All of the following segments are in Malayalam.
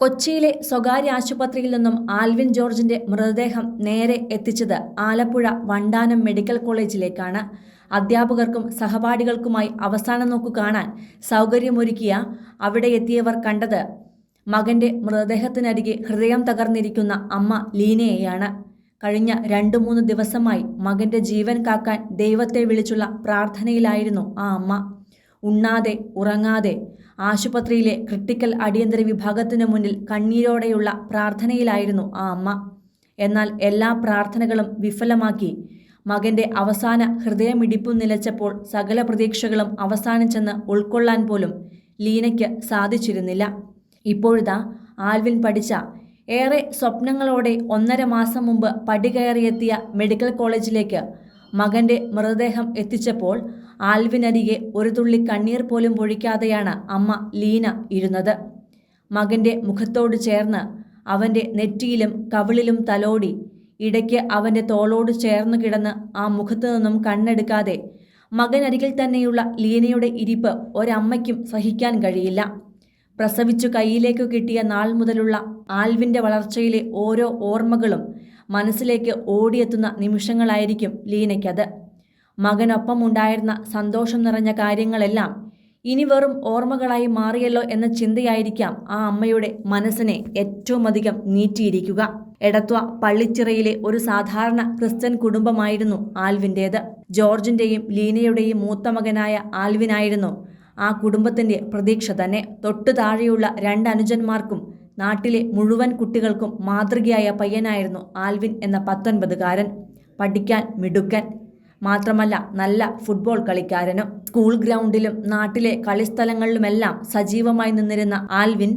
കൊച്ചിയിലെ സ്വകാര്യ ആശുപത്രിയിൽ നിന്നും ആൽവിൻ ജോർജിന്റെ മൃതദേഹം നേരെ എത്തിച്ചത് ആലപ്പുഴ വണ്ടാനം മെഡിക്കൽ കോളേജിലേക്കാണ്. അധ്യാപകർക്കും സഹപാഠികൾക്കുമായി അവസാന നോക്കു കാണാൻ സൗകര്യമൊരുക്കിയ അവിടെ എത്തിയവർ കണ്ടത് മകന്റെ മൃതദേഹത്തിനരികെ ഹൃദയം തകർന്നിരിക്കുന്ന അമ്മ ലീനയെയാണ്. കഴിഞ്ഞ രണ്ടു മൂന്ന് ദിവസമായി മകന്റെ ജീവൻ കാക്കാൻ ദൈവത്തെ വിളിച്ചുള്ള പ്രാർത്ഥനയിലായിരുന്നു ആ അമ്മ. ഉണ്ണാതെ ഉറങ്ങാതെ. ആശുപത്രിയിലെ ക്രിട്ടിക്കൽ അടിയന്തര വിഭാഗത്തിനു മുന്നിൽ കണ്ണീരോടെയുള്ള പ്രാർത്ഥനയിലായിരുന്നു ആ അമ്മ. എന്നാൽ എല്ലാ പ്രാർത്ഥനകളും വിഫലമാക്കി. മകന്റെ അവസാന ഹൃദയമിടിപ്പും നിലച്ചപ്പോൾ സകല പ്രതീക്ഷകളും അവസാനിച്ചെന്ന് ഉൾക്കൊള്ളാൻ പോലും ലീനയ്ക്ക് സാധിച്ചിരുന്നില്ല. ഇപ്പോഴിതാ ആൽവിൻ പഠിച്ച ഏറെ സ്വപ്നങ്ങളോടെ ഒന്നര മാസം മുമ്പ് പടികയറിയെത്തിയ മെഡിക്കൽ കോളേജിലേക്ക് മകന്റെ മൃതദേഹം എത്തിച്ചപ്പോൾ ആൽവിനരികെ ഒരു തുള്ളി കണ്ണീർ പോലും പൊഴിക്കാതെയാണ് അമ്മ ലീന ഇരുന്നത്. മകന്റെ മുഖത്തോട് ചേർന്ന് അവന്റെ നെറ്റിയിലും കവിളിലും തലോടി ഇടയ്ക്ക് അവന്റെ തോളോട് ചേർന്ന് കിടന്ന് ആ മുഖത്തു നിന്നും കണ്ണെടുക്കാതെ മകനരികിൽ തന്നെയുള്ള ലീനയുടെ ഇരിപ്പ് ഒരമ്മയ്ക്കും സഹിക്കാൻ കഴിയില്ല. പ്രസവിച്ചു കൈയിലേക്ക് കിട്ടിയ നാൾ മുതലുള്ള ആൽവിന്റെ വളർച്ചയിലെ ഓരോ ഓർമ്മകളും മനസ്സിലേക്ക് ഓടിയെത്തുന്ന നിമിഷങ്ങളായിരിക്കും ലീനയ്ക്കത്. മകനൊപ്പം ഉണ്ടായിരുന്ന സന്തോഷം നിറഞ്ഞ കാര്യങ്ങളെല്ലാം ഇനി വെറും ഓർമ്മകളായി മാറിയല്ലോ എന്ന ചിന്തയായിരിക്കാം ആ അമ്മയുടെ മനസ്സിനെ ഏറ്റവും അധികം നീറ്റിയിരിക്കുക. എടത്വ പള്ളിച്ചിറയിലെ ഒരു സാധാരണ ക്രിസ്ത്യൻ കുടുംബമായിരുന്നു ആൽവിന്റേത്. ജോർജിന്റെയും ലീനയുടെയും മൂത്ത മകനായ ആൽവിനായിരുന്നു ആ കുടുംബത്തിന്റെ പ്രതീക്ഷ തന്നെ. തൊട്ടു താഴെയുള്ള രണ്ട് അനുജന്മാർക്കും നാട്ടിലെ മുഴുവൻ കുട്ടികൾക്കും മാതൃകയായ പയ്യനായിരുന്നു ആൽവിൻ എന്ന പത്തൊൻപതുകാരൻ. പഠിക്കാൻ മിടുക്കൻ മാത്രമല്ല നല്ല ഫുട്ബോൾ കളിക്കാരനും. സ്കൂൾ ഗ്രൗണ്ടിലും നാട്ടിലെ കളിസ്ഥലങ്ങളിലുമെല്ലാം സജീവമായി നിന്നിരുന്ന Alvin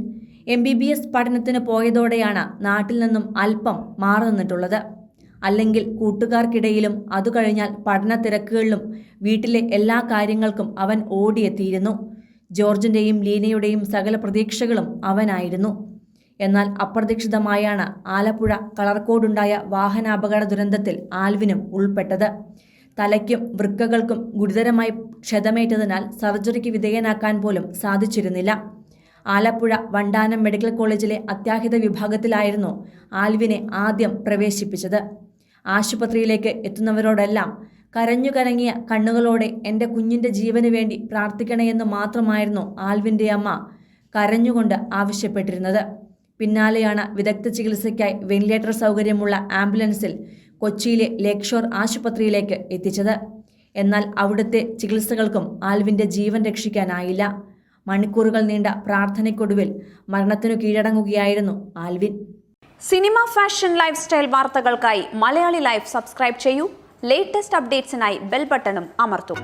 M B B S പഠനത്തിന് പോയതോടെയാണ് നാട്ടിൽ നിന്നും അല്പം മാറി നിന്നിട്ടുള്ളത്. അല്ലെങ്കിൽ കൂട്ടുകാർക്കിടയിലും അതു കഴിഞ്ഞാൽ പഠന തിരക്കുകളിലും വീട്ടിലെ എല്ലാ കാര്യങ്ങൾക്കും അവൻ ഓടിയെത്തിയിരുന്നു. ജോർജിന്റെയും ലീനയുടെയും സകല പ്രതീക്ഷകളും അവനായിരുന്നു. എന്നാൽ അപ്രതീക്ഷിതമായാണ് ആലപ്പുഴ കളർക്കോടുണ്ടായ വാഹനാപകട ദുരന്തത്തിൽ ആൽവിനും ഉൾപ്പെട്ടത്. തലയ്ക്കും വൃക്കകൾക്കും ഗുരുതരമായി ക്ഷതമേറ്റതിനാൽ സർജറിക്ക് വിധേയനാക്കാൻ പോലും സാധിച്ചിരുന്നില്ല. ആലപ്പുഴ വണ്ടാനം മെഡിക്കൽ കോളേജിലെ അത്യാഹിത വിഭാഗത്തിലായിരുന്നു ആൽവിനെ ആദ്യം പ്രവേശിപ്പിച്ചത്. ആശുപത്രിയിലേക്ക് എത്തുന്നവരോടെല്ലാം കരഞ്ഞു കരങ്ങിയ കണ്ണുകളോടെ എന്റെ കുഞ്ഞിന്റെ ജീവന് വേണ്ടി പ്രാർത്ഥിക്കണമെന്ന് മാത്രമായിരുന്നു ആൽവിന്റെ അമ്മ കരഞ്ഞുകൊണ്ട് ആവശ്യപ്പെട്ടിരുന്നത്. പിന്നാലെയാണ് വിദഗ്ധ ചികിത്സയ്ക്കായി വെന്റിലേറ്റർ സൗകര്യമുള്ള ആംബുലൻസിൽ കൊച്ചിയിലെ ലേക്ഷോർ ആശുപത്രിയിലേക്ക് എത്തിച്ചത്. എന്നാൽ അവിടുത്തെ ചികിത്സകൾക്കും ആൽവിന്റെ ജീവൻ രക്ഷിക്കാനായില്ല. മണിക്കൂറുകൾ നീണ്ട പ്രാർത്ഥനയ്ക്കൊടുവിൽ മരണത്തിനു കീഴടങ്ങുകയായിരുന്നു Alvin. Cinema fashion life style വാർത്തകൾക്കായി മലയാളി ലൈഫ് സബ്സ്ക്രൈബ് ചെയ്യൂ. ലേറ്റസ്റ്റ് അപ്ഡേറ്റ്സിനായി ബെൽ ബട്ടണും അമർത്തും.